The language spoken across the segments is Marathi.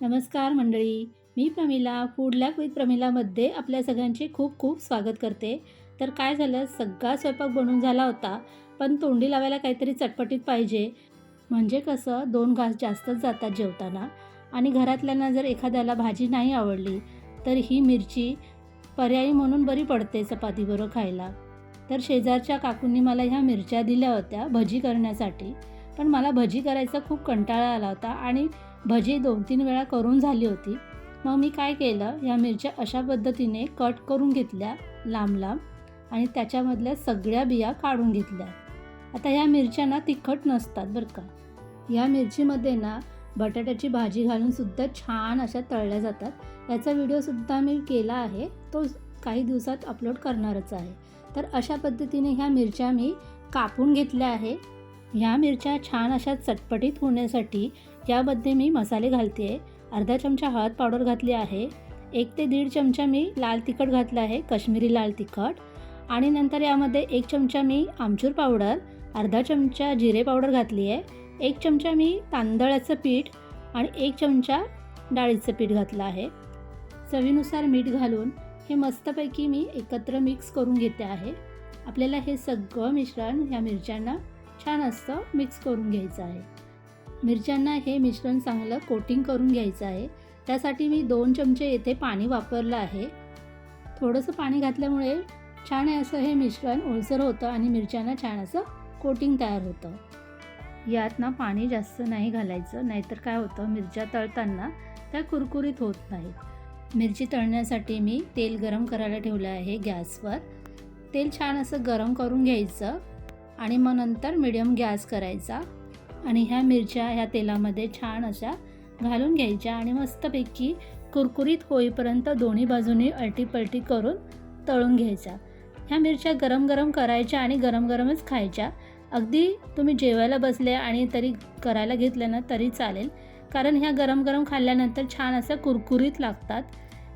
नमस्कार मंडळी. मी प्रमिला फूड लॅक विथ प्रमिलामध्ये आपल्या सगळ्यांचे खूप खूप स्वागत करते. तर काय झालं? सगळा स्वयंपाक बनून झाला होता पण तोंडी लावायला काहीतरी चटपटीत पाहिजे. म्हणजे कसं? दोन घास जास्तच जातात जेवताना आणि घरातल्यांना जर एखाद्याला भाजी नाही आवडली तर ही मिरची पर्यायी म्हणून बरी पडते चपातीबरोबर खायला. तर शेजारच्या काकूंनी मला ह्या मिरच्या दिल्या होत्या भजी करण्यासाठी. पण मला भजी करायचा खूप कंटाळा आला होता आणि भजी दोन तीन वेळा करून झाली होती. मग मी काय केलं? ह्या मिरच्या अशा पद्धतीने कट करून घेतल्या लांब लांब आणि त्याच्यामधल्या सगळ्या बिया काढून घेतल्या. आता ह्या मिरच्या ना तिखट नसतात बरं का. ह्या मिरचीमध्ये ना बटाट्याची भाजी घालूनसुद्धा छान अशा तळल्या जातात. याचा व्हिडिओसुद्धा मी केला आहे. तो काही दिवसात अपलोड करणारच आहे. तर अशा पद्धतीने ह्या मिरच्या मी कापून घेतल्या आहे. ह्या मिरच्या छान अशा चटपटीत होण्यासाठी यामध्ये मी मसाले घालते आहे अर्धा चमचा हळद पावडर घातली आहे. एक ते दीड चमचा मी लाल तिखट घातलं आहे कश्मीरी लाल तिखट. आणि नंतर यामध्ये एक चमचा मी आमचूर पावडर अर्धा चमचा जिरे पावडर घातली आहे एक चमचा मी तांदळाचं पीठ आणि एक चमचा डाळीचं पीठ घातलं आहे. चवीनुसार मीठ घालून हे मस्तपैकी मी एकत्र मिक्स करून घेते आहे. आपल्याला हे सगळं मिश्रण ह्या मिरच्यांना छान असं मिक्स करून घ्यायचं आहे. मिरच्यांना हे मिश्रण चांगलं कोटिंग करून घ्यायचं आहे. त्यासाठी मी दोन चमचे येथे पाणी वापरलं आहे. थोडंसं पाणी घातल्यामुळे छान आहे असं हे मिश्रण ओलसर होतं आणि मिरच्यांना छान असं कोटिंग तयार होतं. यात ना पाणी जास्त नाही घालायचं नाहीतर काय होतं मिरच्या तळताना त्या कुरकुरीत होत नाहीत मिरची तळण्यासाठी मी तेल गरम करायला ठेवलं आहे गॅसवर. तेल छान असं गरम करून घ्यायचं. आणि मग नंतर मिडियम गॅस करायचा आणि ह्या मिरच्या ह्या तेलामध्ये छान अशा घालून घ्यायच्या आणि मस्तपैकी कुरकुरीत होईपर्यंत दोन्ही बाजूनी अलटीपलटी करून तळून घ्यायच्या ह्या मिरच्या गरम गरम करायच्या आणि गरम गरमच खायच्या. अगदी तुम्ही जेवायला बसले आणि तरी करायला घेतलं ना तरी चालेल. कारण ह्या गरम गरम खाल्ल्यानंतर छान अशा कुरकुरीत लागतात.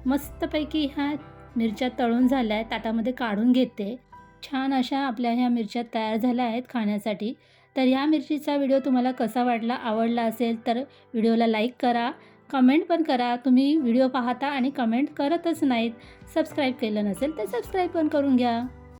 मस्तपैकी ह्या मिरच्या तळून झाल्या आहेत ताटामध्ये काढून घेते. छान अशा आपल्या ह्या मिरच्या तयार झाल्या आहेत खाण्यासाठी. तर ह्या मिरचीचा व्हिडिओ तुम्हाला कसा वाटला आवडला असेल तर व्हिडिओला लाईक करा कमेंट पण करा. तुम्ही व्हिडिओ पाहता आणि कमेंट करतच नाहीत. सबस्क्राईब केलं नसेल तर सबस्क्राईब पण करून घ्या.